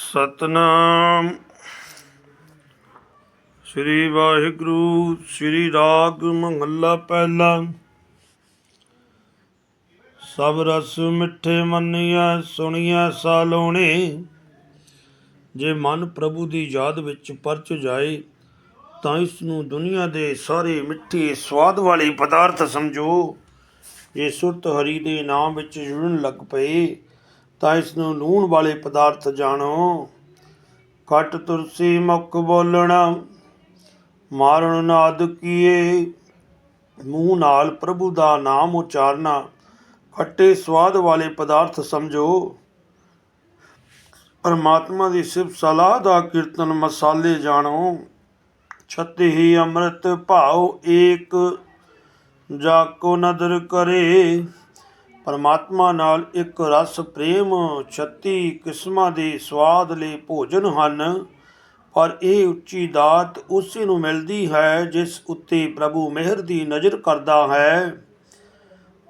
ਸਤਨਾਮ। ਸ੍ਰੀ ਵਾਹਿਗੁਰੂ, ਸ੍ਰੀ ਰਾਗ ਮੰਗਲਾ ਪਹਿਲਾ। ਸਭ ਰਸ ਮਿੱਠੇ ਮੰਨਿਆ ਸੁਣਿਆ ਸਾਲੋਣੇ। ਜੇ ਮਨ ਪ੍ਰਭੂ ਦੀ ਯਾਦ ਵਿੱਚ ਪਰਚ ਜਾਏ, ਤਾਂ ਇਸ ਨੂੰ ਦੁਨੀਆ ਦੇ ਸਾਰੇ ਮਿੱਠੇ ਸਵਾਦ ਵਾਲੇ ਪਦਾਰਥ ਸਮਝੋ। ਜੇ ਸੁਰਤ ਹਰੀ ਦੇ ਨਾਮ ਵਿੱਚ ਜੁੜਨ ਲੱਗ ਪਏ ਤਾਂ ਇਸ ਨੂੰ ਲੂਣ ਵਾਲੇ ਪਦਾਰਥ ਜਾਣੋ। ਖਟ ਤੁਰਸੀ ਮੁਖ ਬੋਲਣਾ, ਮਾਰਨ ਨਾਦ ਕੀਏ। ਮੂੰਹ ਨਾਲ ਪ੍ਰਭੂ ਦਾ ਨਾਮ ਉਚਾਰਨਾ, ਖੱਟੇ ਸਵਾਦ ਵਾਲੇ ਪਦਾਰਥ ਸਮਝੋ। ਪਰਮਾਤਮਾ ਦੀ ਸਿਫਤ ਸਲਾਹ ਦਾ ਕੀਰਤਨ ਮਸਾਲੇ ਜਾਣੋ। ਛਤਿ ਹੀ ਅੰਮ੍ਰਿਤ ਭਾਉ ਏਕ, ਜਾ ਕੋ ਨਦਰ ਕਰੇ। ਪਰਮਾਤਮਾ ਨਾਲ ਇੱਕ ਰਸ ਪ੍ਰੇਮ 36 ਕਿਸਮਾਂ ਦੇ ਸਵਾਦ ਲਈ ਭੋਜਨ ਹਨ, ਪਰ ਇਹ ਉੱਚੀ ਦਾਤ ਉਸੇ ਨੂੰ ਮਿਲਦੀ ਹੈ ਜਿਸ ਉੱਤੇ ਪ੍ਰਭੂ ਮਿਹਰ ਦੀ ਨਜ਼ਰ ਕਰਦਾ ਹੈ।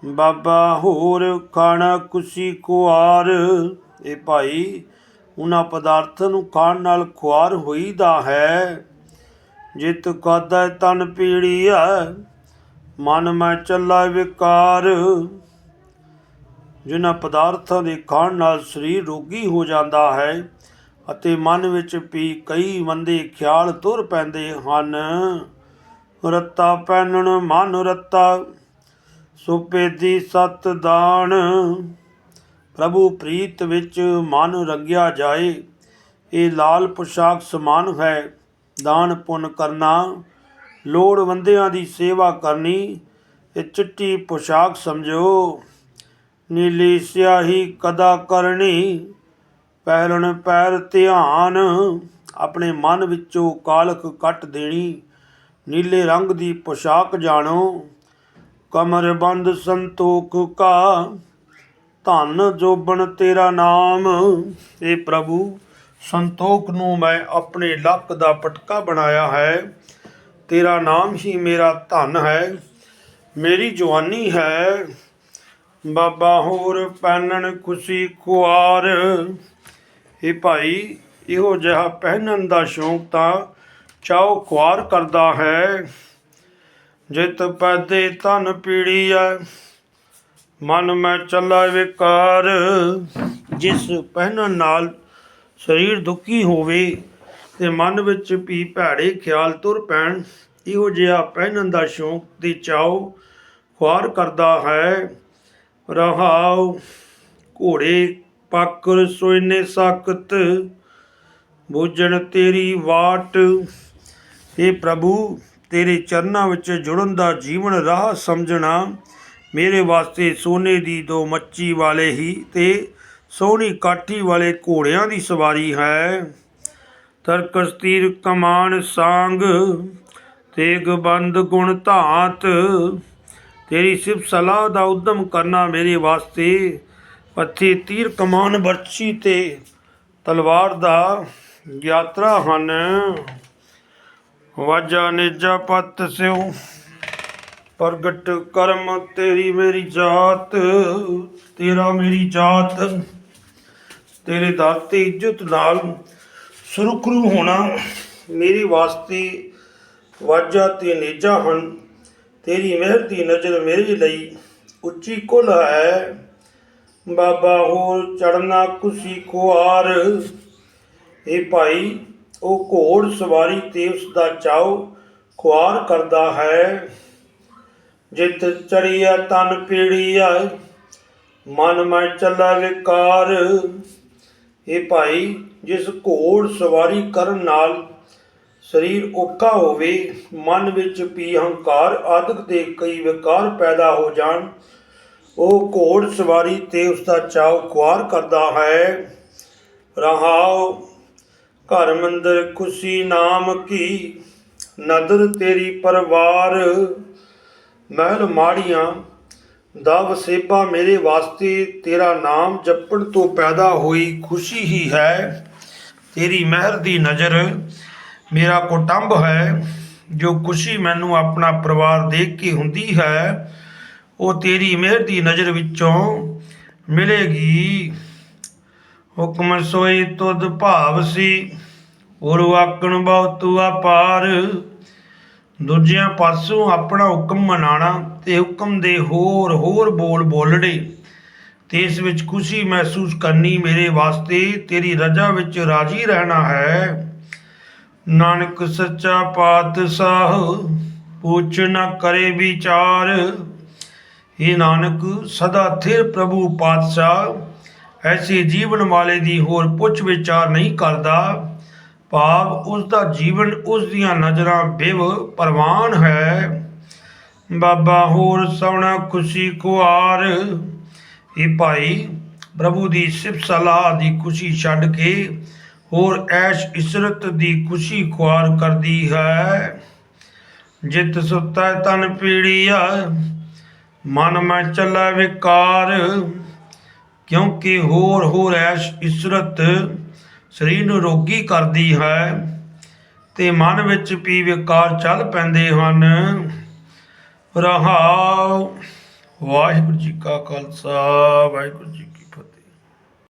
ਬਾਬਾ ਹੋਰ ਖਾਣਾ ਕੁਸੀ ਖੁਆਰ। ਇਹ ਭਾਈ ਉਹਨਾਂ ਪਦਾਰਥਾਂ ਨੂੰ ਖਾਣ ਨਾਲ ਖੁਆਰ ਹੋਈਦਾ ਹੈ। ਜਿਤ ਕਾਦਾ ਤਨ ਪੀੜੀਆ ਮਨ ਮੈਂ ਚੱਲਾ ਵਿਕਾਰ। ਜਿਨ੍ਹਾਂ ਪਦਾਰਥਾਂ ਦੇ ਖਾਣ ਨਾਲ ਸਰੀਰ ਰੋਗੀ ਹੋ ਜਾਂਦਾ ਹੈ ਅਤੇ ਮਨ ਵਿੱਚ ਵੀ ਕਈ ਮੰਦੇ ਖਿਆਲ ਤੁਰ ਪੈਂਦੇ ਹਨ। ਰੱਤਾ ਪੈਣਨ ਮਨ ਰੱਤਾ ਸੁਪੇਦੀ ਸਤ ਦਾਨ ਪ੍ਰਭੂ ਪ੍ਰੀਤ ਵਿੱਚ ਮਨ ਰੰਗਿਆ ਜਾਏ, ਇਹ ਲਾਲ ਪੁਸ਼ਾਕ ਸਮਾਨ ਹੈ। ਦਾਨ ਪੁੰਨ ਕਰਨਾ, ਲੋੜਵੰਦਿਆਂ ਦੀ ਸੇਵਾ ਕਰਨੀ, ਇਹ ਚਿੱਟੀ ਪੁਸ਼ਾਕ ਸਮਝੋ। ਨੀਲੀ ਸਿਆਹੀ ਕਦਾ ਕਰਨੀ, ਪਹਿਲਣ ਪੈਰ ਧਿਆਨ, ਆਪਣੇ ਮਨ ਵਿੱਚੋਂ ਕਾਲਖ ਕੱਟ ਦੇਣੀ, ਨੀਲੇ ਰੰਗ ਦੀ ਪੋਸ਼ਾਕ ਜਾਣੋ, ਕਮਰ ਬੰਦ ਸੰਤੋਖ ਕਾ, ਧਨ ਜੋਬਨ ਤੇਰਾ ਨਾਮ, ਏ ਪ੍ਰਭੂ, ਸੰਤੋਖ ਨੂੰ ਮੈਂ ਆਪਣੇ ਲੱਕ ਦਾ ਪਟਕਾ ਬਣਾਇਆ ਹੈ, ਤੇਰਾ ਨਾਮ ਹੀ ਮੇਰਾ ਧਨ ਹੈ, ਮੇਰੀ ਜਵਾਨੀ ਹੈ ਬਾਬਾ ਹੋਰ ਪਹਿਨਣ ਖੁਸ਼ੀ ਖੁਆਰ ਇਹ ਭਾਈ ਇਹੋ ਜਿਹਾ ਪਹਿਨਣ ਦਾ ਸ਼ੌਂਕ ਤਾਂ ਚਾਉ ਖੁਆਰ ਕਰਦਾ ਹੈ। ਜਿਤ ਪੈਦੇ ਤਨ ਪੀੜੀਐ ਮਨ ਮੈਂ ਚੱਲਾ ਵਿਕਾਰ। ਜਿਸ ਪਹਿਨਣ ਨਾਲ ਸਰੀਰ ਦੁਖੀ ਹੋਵੇ ਤੇ ਮਨ ਵਿੱਚ ਵੀ ਭੈੜੇ ਖਿਆਲ ਤੁਰ ਪੈਣ, ਇਹੋ ਜਿਹਾ ਪਹਿਨਣ ਦਾ ਸ਼ੌਂਕ ਤੇ ਚਾਉ ਖੁਆਰ ਕਰਦਾ ਹੈ। ਰਹਾਉ। ਘੋੜੇ ਪਾਕਰ ਸੋਇਨੇ ਸਾਕਤ ਬੋਝਣ ਤੇਰੀ ਵਾਟ। हे ਪ੍ਰਭੂ, ਤੇਰੇ ਚਰਨਾਂ ਵਿੱਚ ਜੁੜਨ ਦਾ ਜੀਵਨ ਰਾਹ ਸਮਝਣਾ। ਮੇਰੇ ਵਾਸਤੇ ਸੋਨੇ ਦੀ ਦੋ ਮੱਛੀ ਵਾਲੇ ਹੀ ਤੇ ਸੋਹਣੀ ਕਾਠੀ ਵਾਲੇ ਘੋੜਿਆਂ ਦੀ ਸਵਾਰੀ ਹੈ। ਤਰਕਸ ਤੀਰ ਕਮਾਨ ਸਾੰਗ, ਤੇਗ ਬੰਦ ਗੁਣ ਧਾਤ। ਤੇਰੀ ਸਿਫਤ ਸਲਾਹ ਦਾ ਉਦਮ ਕਰਨਾ ਮੇਰੇ ਵਾਸਤੇ। ਪੱਥੀ ਤੀਰ ਕਮਾਨ ਬਰਛੀ ਤੇ ਤਲਵਾਰ ਦਾ ਯਾਤਰਾ ਹਨ। ਵਾਜਾ ਨੇਜਾ ਪਤ ਸਿਉ, ਪ੍ਰਗਟ ਕਰਮ ਤੇਰੀ ਮੇਰੀ ਜਾਤ, ਤੇਰਾ ਮੇਰੀ ਜਾਤ। ਤੇਰੇ ਦਰ ਤੇ ਇੱਜ਼ਤ ਨਾਲ ਸੁਰਖਰੂ ਹੋਣਾ ਮੇਰੇ ਵਾਸਤੇ। ਵਾਜਾ ਤੇ ਨੇਜਾ ਹਨ। ਤੇਰੀ ਮਿਹਰ ਦੀ ਨਜ਼ਰ ਮੇਰੇ ਲਈ ਉੱਚੀ ਕੁਲ ਹੈ। ਬਾਬਾ ਹੋਰ ਚੜਨਾ ਕੁਸੀ ਖੁਆਰ ਇਹ ਭਾਈ, ਉਹ ਘੋੜ ਸਵਾਰੀ ਤੇ ਉਸ ਦਾ ਚਾਉ ਖੁਆਰ ਕਰਦਾ ਹੈ। ਜਿਤ ਚੜੀਆ ਤਨ ਪੀੜੀਆ ਮਨ ਮੈਂ ਚੱਲਾ ਵਿਕਾਰ। ਇਹ ਭਾਈ, ਜਿਸ ਘੋੜ ਸਵਾਰੀ ਕਰਨ ਨਾਲ ਸਰੀਰ ਔਖਾ ਹੋਵੇ, ਮਨ ਵਿੱਚ ਵੀ ਹੰਕਾਰ ਆਦਿਕ ਦੇ ਕਈ ਵਿਕਾਰ ਪੈਦਾ ਹੋ ਜਾਣ। ਉਹ ਘੋੜ ਸਵਾਰੀ ਤੇ ਉਸ ਦਾ ਚਾਉ ਖੁਆਰ ਕਰਦਾ ਹੈ। ਰਹਾਉ, ਘਰ ਮੰਦਰ ਖੁਸ਼ੀ ਨਾਮ ਕੀ? ਨਦਰ ਤੇਰੀ ਪਰਵਾਰ, ਮਹਿਲ ਮਾੜੀਆਂ, ਦਾ ਵਸੇਬਾ ਮੇਰੇ ਵਾਸਤੇ ਤੇਰਾ ਨਾਮ ਜਪਣ ਤੋਂ ਪੈਦਾ ਹੋਈ ਖੁਸ਼ੀ ਹੀ ਹੈ। ਤੇਰੀ ਮਹਿਰ ਦੀ ਨਜ਼ਰ ਮੇਰਾ ਕੁਟੰਬ ਹੈ, ਜੋ ਖੁਸ਼ੀ ਮੈਨੂੰ ਆਪਣਾ ਪਰਿਵਾਰ ਦੇਖ ਕੇ ਹੁੰਦੀ ਹੈ, ਉਹ ਤੇਰੀ ਮਿਹਰ ਦੀ ਨਜ਼ਰ ਵਿੱਚੋਂ ਮਿਲੇਗੀ। ਹੁਕਮ ਸੋਈ ਤੁਧ ਭਾਵ ਸੀ ਔਰ ਆਕਣ ਬਹੁ ਆਪਾਰ ਦੂਜਿਆਂ ਪਾਸੋਂ ਆਪਣਾ ਹੁਕਮ ਮਨਾਣਾ ਤੇ ਹੁਕਮ ਦੇ ਹੋਰ ਹੋਰ ਬੋਲ ਬੋਲਣੇ। ਤੇ ਇਸ ਵਿੱਚ ਖੁਸ਼ੀ ਮਹਿਸੂਸ ਕਰਨੀ ਮੇਰੇ ਵਾਸਤੇ ਤੇਰੀ ਰਜ਼ਾ ਵਿੱਚ ਰਾਜੀ ਰਹਿਣਾ ਹੈ। ਨਾਨਕ ਸੱਚਾ ਪਾਤਸ਼ਾਹ, ਪੁੱਛ ਨਾ ਕਰੇ ਵਿਚਾਰ। ਇਹ ਨਾਨਕ, ਸਦਾ ਥਿਰ ਪ੍ਰਭੂ ਪਾਤਸ਼ਾਹ, ਐਸੇ ਜੀਵਨ ਵਾਲੇ ਦੀ ਹੋਰ ਪੁੱਛ ਵਿਚਾਰ ਨਹੀਂ ਕਰਦਾ। ਭਾਵ ਉਸ ਦਾ ਜੀਵਨ ਉਸ ਦੀਆਂ ਨਜ਼ਰਾਂ ਬਿਵ ਪ੍ਰਵਾਨ ਹੈ। ਬਾਬਾ ਹੋਰ ਸੋਹਣਾ ਖੁਸ਼ੀ ਕੁਆਰ। ਇਹ ਭਾਈ, ਪ੍ਰਭੂ ਦੀ ਸਿਫਤ ਸਲਾਹ ਦੀ ਖੁਸ਼ੀ ਛੱਡ ਕੇ ਹੋਰ ਐਸ਼ ਇਸਰਤ ਦੀ ਖੁਸ਼ੀ ਖੁਆਰ ਕਰਦੀ ਹੈ। ਜਿਤ ਸੁੱਤਾ ਤਨ ਪੀੜੀਆ, ਮਨ ਮੈਂ ਚੱਲੈ ਵਿਕਾਰ। ਕਿਉਂਕਿ ਹੋਰ ਹੋਰ ਐਸ਼ ਇਸਰਤ ਸਰੀਰ ਨੂੰ ਰੋਗੀ ਕਰਦੀ ਹੈ ਤੇ ਮਨ ਵਿੱਚ ਵੀ ਵਿਕਾਰ ਚੱਲ ਪੈਂਦੇ ਹਨ। ਰਹਾਉ। ਵਾਹਿਗੁਰੂ ਜੀ ਕਾ ਖਾਲਸਾ, ਵਾਹਿਗੁਰੂ ਜੀ